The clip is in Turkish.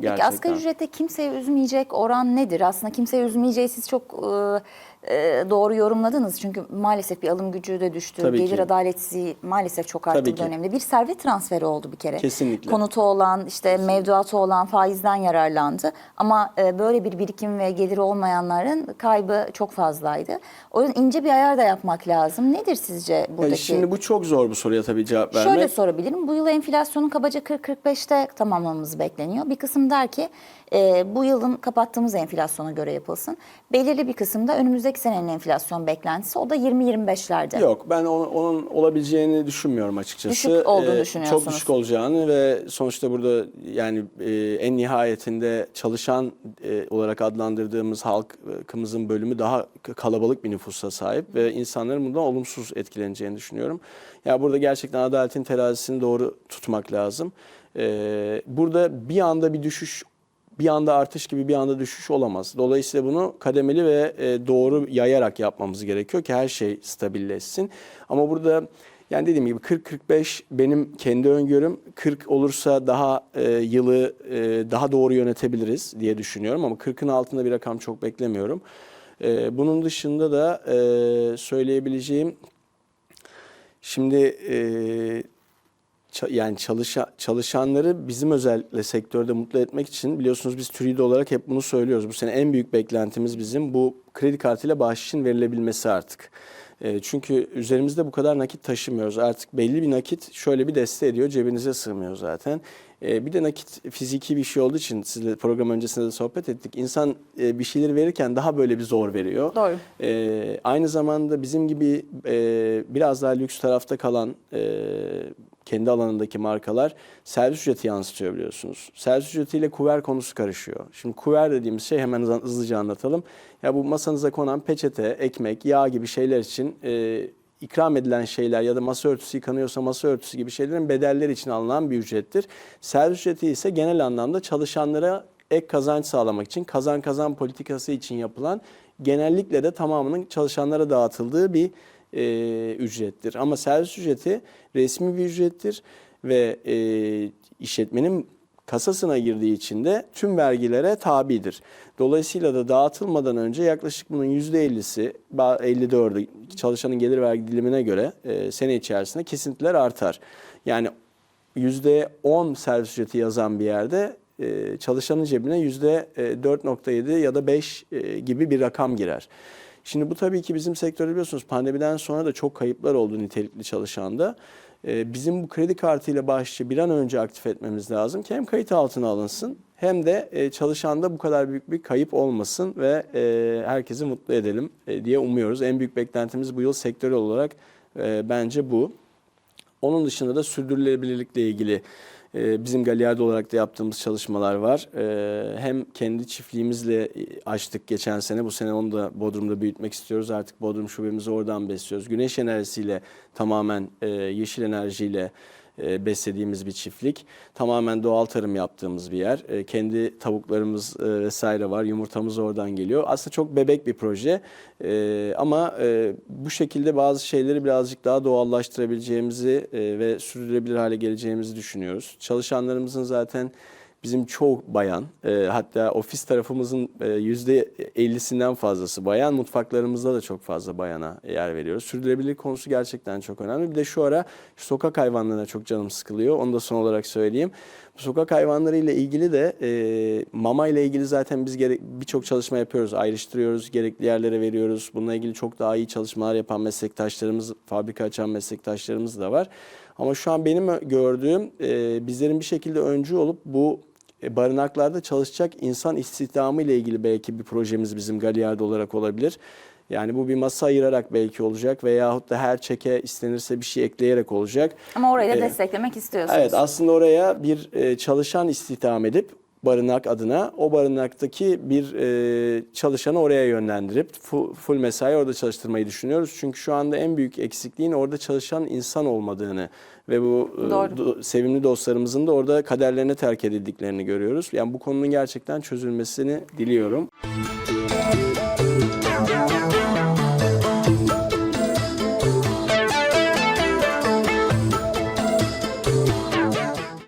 gerçekten. Peki asgari ücrette kimseyi üzmeyecek oran nedir? Aslında kimseyi üzmeyeceği siz çok e, e, doğru yorumladınız. Çünkü maalesef bir alım gücü de düştü. Tabii Gelir ki. adaletsizliği maalesef çok arttı bu dönemde. Bir servet transferi oldu bir kere. Kesinlikle. Konutu olan, işte mevduatı olan faizden yararlandı. Ama e, böyle bir birikim ve geliri olmayanların kaybı çok fazlaydı. O yüzden ince bir ayar da yapmak lazım. Nedir sizce Yani buradaki? şimdi bu çok zor bu soruya tabii cevap vermek. Şöyle sorabilirim. Bu yıl enflasyonun kabaca 40-45'te tamamlamamız bekleniyor. Bir kısım der ki e, bu yılın kapattığımız enflasyona göre yapılsın. Belirli bir kısımda önümüzdeki senenin enflasyon beklentisi o da 20-25'lerde. Yok ben onun, onun olabileceğini düşünmüyorum açıkçası. Düşük olduğunu Ee, düşünüyorsunuz. Çok düşük olacağını ve sonuçta burada yani e, en nihayetinde çalışan e, olarak adlandırdığımız halkımızın bölümü daha kalabalık bir nüfusa sahip ve insanların bundan olumsuz etkileneceğini düşünüyorum. Ya burada gerçekten adaletin terazisini doğru tutmak lazım. Ee, burada bir anda bir düşüş bir anda artış gibi bir anda düşüş olamaz. Dolayısıyla bunu kademeli ve e, doğru yayarak yapmamız gerekiyor ki her şey stabilleşsin. Ama burada yani dediğim gibi 40-45 benim kendi öngörüm. 40 olursa daha e, yılı e, daha doğru yönetebiliriz diye düşünüyorum ama 40'ın altında bir rakam çok beklemiyorum. E, bunun dışında da e, söyleyebileceğim şimdi e, yani çalışa, çalışanları bizim özellikle sektörde mutlu etmek için biliyorsunuz biz TÜRİD olarak hep bunu söylüyoruz. Bu sene en büyük beklentimiz bizim bu kredi kartıyla bahşişin verilebilmesi artık. E, çünkü üzerimizde bu kadar nakit taşımıyoruz. Artık belli bir nakit şöyle bir deste ediyor cebinize sığmıyor zaten. E, bir de nakit fiziki bir şey olduğu için sizle program öncesinde de sohbet ettik. İnsan e, bir şeyleri verirken daha böyle bir zor veriyor. Doğru. Ee, aynı zamanda bizim gibi e, biraz daha lüks tarafta kalan e, kendi alanındaki markalar servis ücreti yansıtıyor biliyorsunuz. Servis ücretiyle kuver konusu karışıyor. Şimdi kuver dediğimiz şey hemen hızlı- hızlıca anlatalım. Ya bu masanıza konan peçete, ekmek, yağ gibi şeyler için e, ikram edilen şeyler ya da masa örtüsü yıkanıyorsa masa örtüsü gibi şeylerin bedelleri için alınan bir ücrettir. Servis ücreti ise genel anlamda çalışanlara ek kazanç sağlamak için kazan kazan politikası için yapılan genellikle de tamamının çalışanlara dağıtıldığı bir e, ücrettir. Ama servis ücreti resmi bir ücrettir ve e, işletmenin kasasına girdiği için de tüm vergilere tabidir. Dolayısıyla da dağıtılmadan önce yaklaşık bunun %50'si, ba- 54'ü çalışanın gelir vergi dilimine göre e, sene içerisinde kesintiler artar. Yani %10 servis ücreti yazan bir yerde e, çalışanın cebine %4.7 ya da 5 e, gibi bir rakam girer. Şimdi bu tabii ki bizim sektörde biliyorsunuz pandemiden sonra da çok kayıplar oldu nitelikli çalışanda. E, Bizim bu kredi kartıyla bahşişi bir an önce aktif etmemiz lazım ki hem kayıt altına alınsın hem de e, çalışanda bu kadar büyük bir kayıp olmasın ve e, herkesi mutlu edelim e, diye umuyoruz. En büyük beklentimiz bu yıl sektörel olarak e, bence bu. Onun dışında da sürdürülebilirlikle ilgili bizim Galyardo olarak da yaptığımız çalışmalar var. E, hem kendi çiftliğimizle açtık geçen sene. Bu sene onu da Bodrum'da büyütmek istiyoruz. Artık Bodrum şubemizi oradan besliyoruz. Güneş enerjisiyle tamamen e, yeşil enerjiyle e, beslediğimiz bir çiftlik. Tamamen doğal tarım yaptığımız bir yer. E, kendi tavuklarımız e, vesaire var. Yumurtamız oradan geliyor. Aslında çok bebek bir proje. Ama bu şekilde bazı şeyleri birazcık daha doğallaştırabileceğimizi ve sürdürülebilir hale geleceğimizi düşünüyoruz. Çalışanlarımızın zaten Bizim çoğu bayan, e, hatta ofis tarafımızın e, yüzde 50'sinden fazlası bayan. Mutfaklarımızda da çok fazla bayana yer veriyoruz. Sürdürülebilirlik konusu gerçekten çok önemli. Bir de şu ara sokak hayvanlarına çok canım sıkılıyor. Onu da son olarak söyleyeyim. Sokak hayvanları ile ilgili de e, mama ile ilgili zaten biz birçok çalışma yapıyoruz. Ayrıştırıyoruz, gerekli yerlere veriyoruz. Bununla ilgili çok daha iyi çalışmalar yapan meslektaşlarımız, fabrika açan meslektaşlarımız da var. Ama şu an benim gördüğüm e, bizlerin bir şekilde öncü olup bu barınaklarda çalışacak insan istihdamı ile ilgili belki bir projemiz bizim Galyardo olarak olabilir. Yani bu bir masa ayırarak belki olacak veyahut da her çeke istenirse bir şey ekleyerek olacak. Ama orayı da Evet. desteklemek istiyorsunuz. Evet aslında oraya bir e, çalışan istihdam edip barınak adına o barınaktaki bir e, çalışanı oraya yönlendirip full, full mesai orada çalıştırmayı düşünüyoruz. Çünkü şu anda en büyük eksikliğin orada çalışan insan olmadığını ve bu e, do- sevimli dostlarımızın da orada kaderlerine terk edildiklerini görüyoruz. Yani bu konunun gerçekten çözülmesini diliyorum.